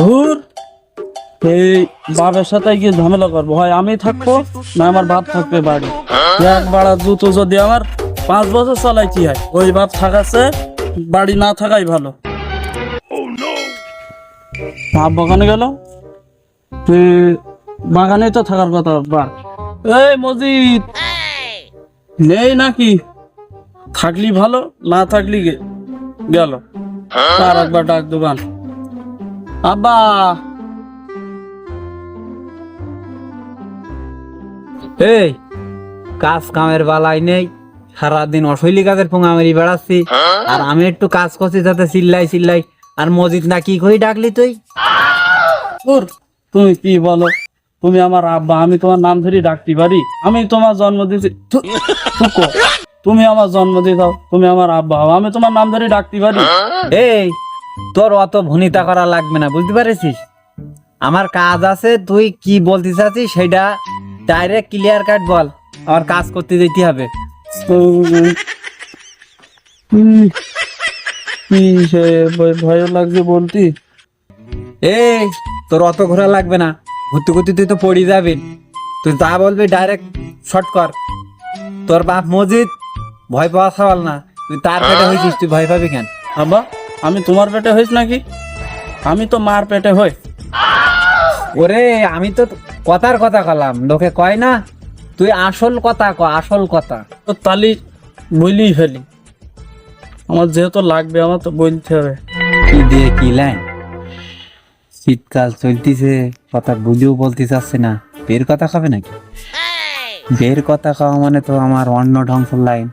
ধুর, এই বাপের সাথে গিয়ে ঝামেলা করব। হয় আমি থাকব না আমার বাপ থাকবে বাড়ি। এক বাড়া জুতো যদি আমার পাঁচ বছর চালাই কি হয়, ওই বাপ থাকাছে, বাড়ি না থাকাই ভালো। বাপ বাগানে গেল। তুই বাগানেই তো থাকার কথা বা এই মজিদ, নেই নাকি? থাকলি ভালো, না থাকলি গেল। আর একবার ডাক দোকান। আব্বা। এই কাজ কামের বালাই নেই সারাদিন অশৈলি কাজের বেড়াচ্ছি। আর আমি একটু কাজ করছি যাতে চিল্লাই চিল্লাই। আর মজিদ না কি কই ডাকলি তুই? তুমি কি বলো? তুমি আমার আব্বা আমি তোমার নাম ধরে ডাকতে পারি। আমি তোমার জন্ম দিয়েছি তুমি আমার জন্ম দিয়ে দাও তুমি আমার আব্বা হও আমি তোমার নাম ধরে ডাকতে পারি। এই তোর অত ভনিতা করা লাগবে না, বুঝতে পারিস আমার কাজ আছে, তুই কি বলতে চাচ্ছিস সেটা ডাইরেক্ট ক্লিয়ার কাট বল, আমার কাজ করতে যেতে হবে। ভয়- লাগছে বলতি এই, তোর অত ঘোরা লাগবে না, ঘুরতে ঘুরতে তুই তো পড়ে যাবি। তুই যা বলবি ডাইরেক্ট শর্ট কর। তোর বাপ মজিদ ভয় পাওয়া সওয়াল না, তুই তার পেটে হয়েছিস, তুই ভয় পাবি কেন? আব্বা আমি তোমার পেটে হইস নাকি? আমি তো মার পেটে হই। ওরে আমি তো কথার কথা কলাম লোকে কয় না? তুই আসল কথা ক আসল কথা। তো তালি বইলেই ফেলি। আমার যেহেতু লাগবে আমার তো বলতে হবে। কি দিয়ে কি লাইন শীতকাল চলতিছে কথা বুঝেও বলতে চাচ্ছে না। বের কথা খাবে নাকি? বের কথা খাওয়া মানে তো আমার অন্য ধ্বংসের লাইন।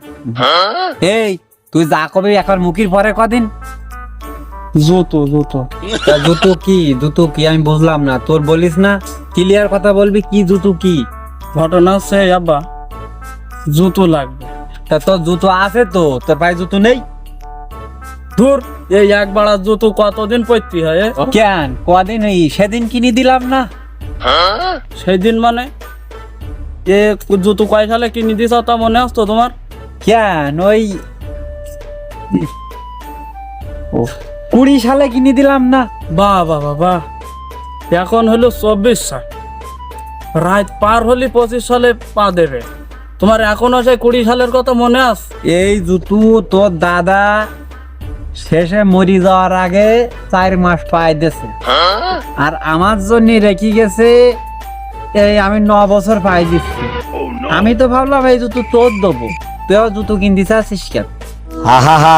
এই তুই যা কবি একবার মুখির পরে কদিন। জুতো জুতো। জুতো কি? জুতো কি? আমি বুঝলাম না। তোর বলিস না? ক্লিয়ার কথা বলবি কি জুতো কি? ঘটনা হচ্ছে আব্বা জুতো লাগবে। তা তোর জুতো আছে তো? তোর পায়ে জুতো নেই? ধুর এই এক বাড়া জুতো কতদিন পরতে হয়? কেন? কদিন এই সেদিন কিনে দিলাম না? সেদিন মানে? এ জুতো কয় সালে কিনে দিছ তা মনে আসতো তোমার? কেন? ওই ও কুড়ি সালে কিনে দিলাম না। বাহ বাহ বাহ বাহ এখন হলো চব্বিশ সাল। রাত পার হলে পঁচিশ সালে পা দেবে। তোমার এখনও সেই কুড়ি সালের কথা মনে আস এই জুতো তোর দাদা শেষে মরি যাওয়ার আগে চার মাস পায়ে দিয়েছে। আর আমার জন্য রেখে গেছে এই আমি ন বছর পাই দিচ্ছি আমি তো ভাবলাম এই জুতো তোর দেবো। তুইও জুতো কিনতে চাচ্ছিস কেন? আহা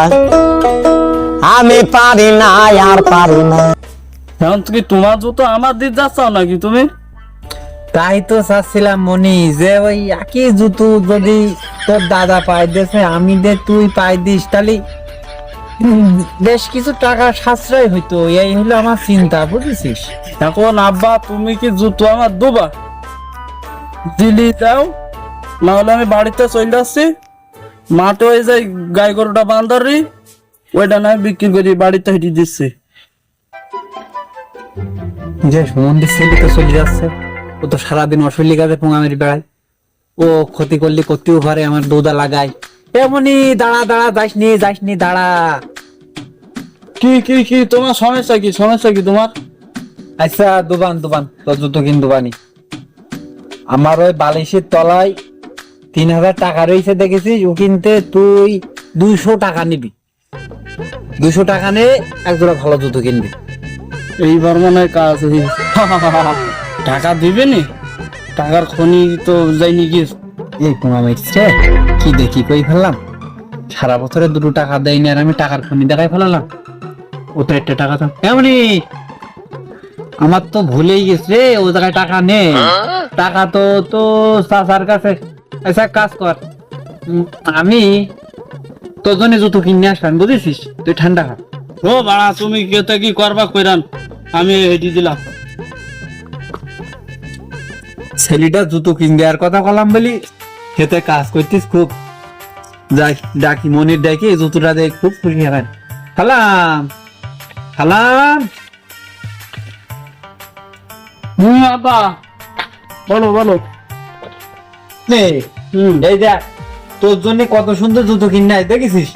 আমি পারি না আর পারি না। এখন তুমি তোমার জুতো আমার দিতে যাচ্ছ নাকি তুমি? তাই তো চাচ্ছিলাম মনি যে ওই একই জুতো যদি তোর দাদা পাই দিয়েছে আমি দে তুই পাই দিস তাহলে বেশ কিছু টাকা সাশ্রয় হইতো এই হলো আমার চিন্তা বুঝেছিস? এখন আব্বা তুমি কি জুতো আমার দুবা? দিলি দাও না হলে আমি বাড়িতে চলে যাচ্ছি মাঠে ওই যে গাই গরুটা বান্দারি ওইটা না বিক্রি করি বাড়িতে হেঁটে দিচ্ছে। যে সুমন্দির ছেলে তো চলে যাচ্ছে। ও তো সারাদিন অশৈলী কাজে পোঙামেরি বেড়ায়। ও ক্ষতি করলে করতেও পারে আমার দৌদা লাগায়। এমনি দাঁড়া দাঁড়া যাস নি যাস নি দাঁড়া। কি কি কি তোমার সমস্যা কি? সমস্যা কি তোমার? আচ্ছা দোবান দোবান তোর জুতো কিন দোবানি। আমার ওই বালিশের তলায় তিন হাজার টাকা রয়েছে দেখেছিস? ও কিনতে তুই দুইশো টাকা নিবি। দুইশো টাকা নিয়ে এক জোড়া ভালো জুতো কিনবি। এইবার মনে হয় কাজ টাকা দিবে নি? টাকার খনি তো যাইনি কি এই কি দেখি কই ফেললাম? সারা বছরে দুটো টাকা দেয়নি আর আমি টাকার খনি দেখাই ফেলালাম। ও তো একটা টাকা তো এমনি আমার তো ভুলেই গেছে রে ও জায়গায় টাকা নেই টাকা তো তো চাচার কাছে। আচ্ছা কাজ কর। আমি তোর জন্য জুতো কিনে আসলাম বুঝেছিস? তুই ঠান্ডা খা। ও বাড়া তুমি কেতে কি করবা কইরান? আমি হেঁটে দিলাম। ছেলেটা জুতো কিন দেওয়ার কথা বললাম বলি খেতে কাজ করতিস খুব। যাই ডাকি মনির ডাকি জুতোটা দেখ খুব খুশি হবেন খালাম খালাম হুম আব্বা বলো বলো। এই দেখ তোর জন্য কত সুন্দর জুতো কিনে দেখেছিস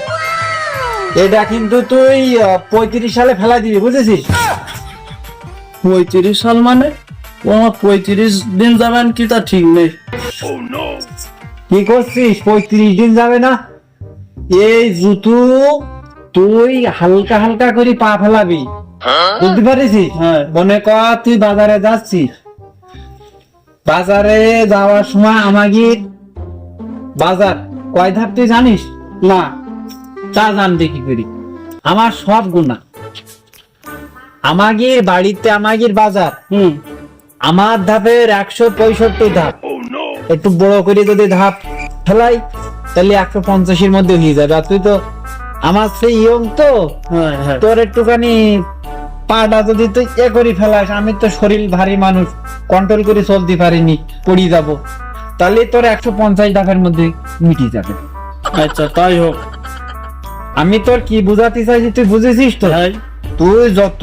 এটা কিন্তু তুই পঁয়ত্রিশ সালে ফেলা দিবি বুঝেছিস? পঁয়ত্রিশ সাল মানে? ও আমার পঁয়ত্রিশ দিন যাবেন কি তা ঠিক নেই। কি করছিস? পঁয়ত্রিশ দিন যাবে না? এই জুতো তুই হালকা হালকা করে পা ফেলাবি। বুঝতে পারিস হ্যাঁ। মনে কর তুই বাজারে যাচ্ছিস। বাজারে যাওয়ার সময় আমাকে বাজার। কয় ধাপ তুই জানিস? না। তা জানবে কি করি? আমার সব গুণা আমাকে বাড়িতে আমাকে বাজার হুম আমার ধাপের একশো পঁয়ষট্টি ধাপ। একটু বড় করে যদি ধাপ ফেলাই তাহলে একশো পঞ্চাশের মধ্যে হয়ে যাবে। আর তুই তো আমার সেই ইয়ং তো হ্যাঁ হ্যাঁ। তোর একটুখানি পাটা যদি তুই এ করে ফেলাস আমি তো শরীর ভারী মানুষ কন্ট্রোল করে চলতে পারিনি পড়ি যাব। তাহলে তোর একশো পঞ্চাশ ধাপের মধ্যে মিটে যাবে। আচ্ছা তাই হোক। আমি তোর কি বুঝাতে চাইছি তুই বুঝেছিস তো? হ্যাঁ। তুই যত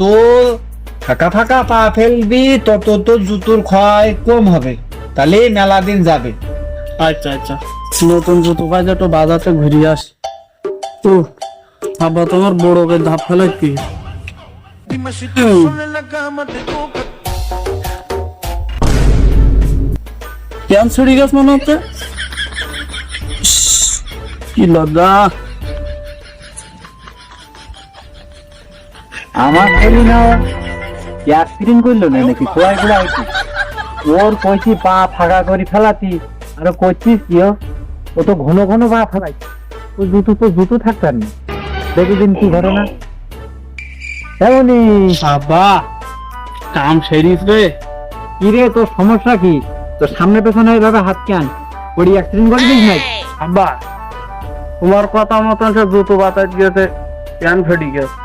ফাঁকা ফাঁকা পা ফেলবি তত তো জুতোর ক্ষয় কম হবে। তাহলে মেলা দিন যাবে। আচ্ছা আচ্ছা। নতুন জুতো পাইছে একটু বাজারতে ঘুরিয়ে আসি। ও আব্বা তোমার বড়কে ধাপ ফেলে কি? কেন ছিড়ি গেছ মনে হচ্ছে? কি লজ্জা। আমার শরীর না অ্যাক্সিডেন্ট করল না নাকি? কোয়াই করে আইছি। ওর কইছি পা ফাঁকা করে ফেলাতি। আর কইছিস কি ও? তো ঘন ঘন পা ফেলাই ও জুতো তো জুতো থাকতার না। দেখি দিন কি ঘটনা এমনই আব্বা কাম সেরিস রে। কি রে তোর সমস্যা কি? তোর সামনে পেছনে এইভাবে হাত কেন? পড়ি অ্যাক্সিডেন্ট করে দিস নাই আব্বা তোমার কথা মতন সে জুতো বাতাস গেছে কেন ফেটি গেছে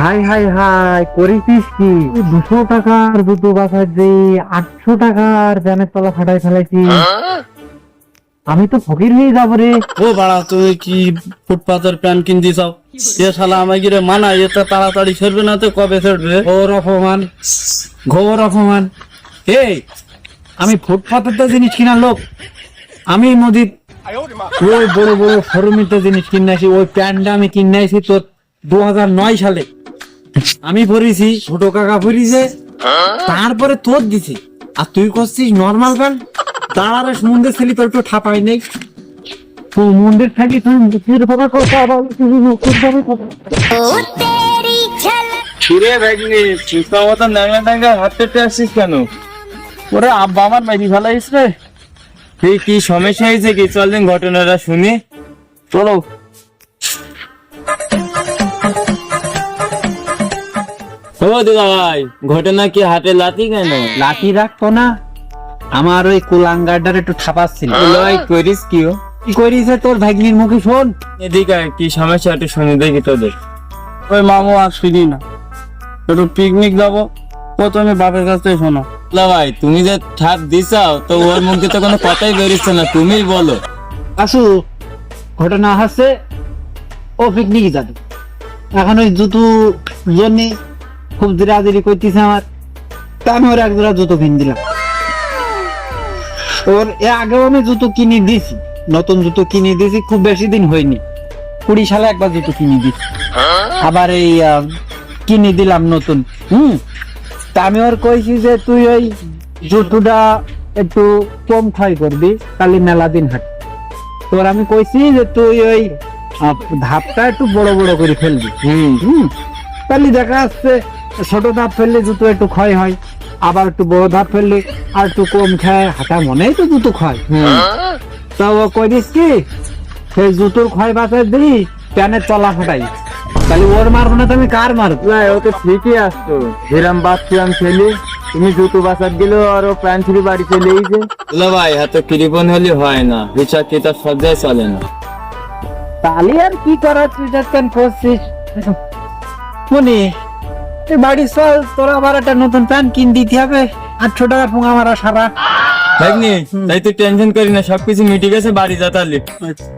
হাই হাই হাই করেছিস কি? দুশো টাকার জুতো বাসার যে আটশো টাকার প্যানের তলা ফাটাই ফেলাইছি। আমি তো ফকির হয়ে যাব রে। ও বাড়া তুমি কি ফুটপাতের প্যান কিনতে চাও? এ শালা আমাকে রে মানা এটা তাড়াতাড়ি ছেড়বে না তো কবে ছেড়বে ঘোর অপমান ঘোর অপমান। এই আমি ফুটপাতের তো জিনিস কিনার লোক। আমি নদীর ওই বড় বড় শোরুমের তো জিনিস কিনাইছি ওই প্যান্টটা আমি কিনাইছি তোর দু নয় সালে। আমি পরেছি ছোট কাকা পরিছে তারপরে তোর দিছি। আর তুই করছিস নর্মাল প্যান্ট তার সমুদ্রের ছেলে তোর একটু ঠাপাই নেই থাকি তুই মুখের কথা কথা আবার মুখের কথা কথা ফিরে ব্যাগনি চিন্তা মতো ন্যাঙ্গা ট্যাঙ্গা হাত পেতে আসছিস কেন? ওরে আব্বা আমার বাড়ি ফেলাইস রে। এই কি সমস্যা হয়েছে কি? চল দিন ঘটনাটা শুনি। চলো। ও দিদা ভাই ঘটনা কি হাতে লাতি কেন? লাঠি রাখতো না। আমার ওই কুলাঙ্গারটার একটু ঠাপাচ্ছিল লয় করিস কি ও? কি করিছে তোর ভাগ্নির মুখে শোন। এদিকে কি সমস্যা একটু শুনি দেখি তোদের। ওই মামু আসবি না। একটু পিকনিক যাব। প্রথমে বাপের কাছ থেকে শোনো। লা ভাই তুমি যে ঠাপ দিছাও তো ওর মুখে তো কোনো কথাই বেরিয়েছে না তুমিই বলো। আসু ঘটনা হচ্ছে ও পিকনিক যাবে। এখন ওই জুতো জন্য খুব দিরাদিরি করতেছে আমার। তা আমি ওর এক জোড়া জুতো কিনে দিলাম। ওর এ আগেও আমি জুতো কিনে দিছি নতুন জুতো কিনে দিয়েছি খুব বেশি দিন হয়নি। কুড়ি সালে একবার জুতো কিনে দিছি আবার এই আহ, কিনে দিলাম নতুন। হুম? তা আমি ওর কইছি যে তুই ওই জুতোটা একটু কম ক্ষয় করবি তাহলে মেলা দিন হাঁট। তোর আমি কইছি যে তুই ওই ধাপটা একটু বড় বড় করে ফেলবি। হুম। তাহলে দেখা যাচ্ছে ছোট ধাপ ফেললে জুতো একটু ক্ষয় হয় আবার একটু বড় ধাপ ফেললে আর একটু কম খায় হাঁটা মনেই তো জুতো ক্ষয়। তা ও কই দিস কি সেই জুতোর ক্ষয় বাঁচাই দিই প্যানের তলা ফাটাই। তাহলে ওর মারবো না তো আমি কার মারবো? না ও তো ঠিকই আসতো। যেরাম বাচ্চাম ছেলে তুমি জুতো বাসাত গেলে আর ও প্যান্ট বাড়ি চলে এসে। লা ভাই হাতে কৃপন হলে হয় না হিসাব কিতাব সজ্জায় চলে না। তাহলে আর কি করার তুই যাচ্ছেন করছিস মনি তুই বাড়ি চল তোর আবার একটা নতুন প্যান্ট কিন দিতে হবে। আটশো টাকার পোঙা মারা সারা। ভাগ্নি তাই তুই টেনশন করি না সবকিছু মিটে গেছে বাড়ি যা তাহলে। আচ্ছা।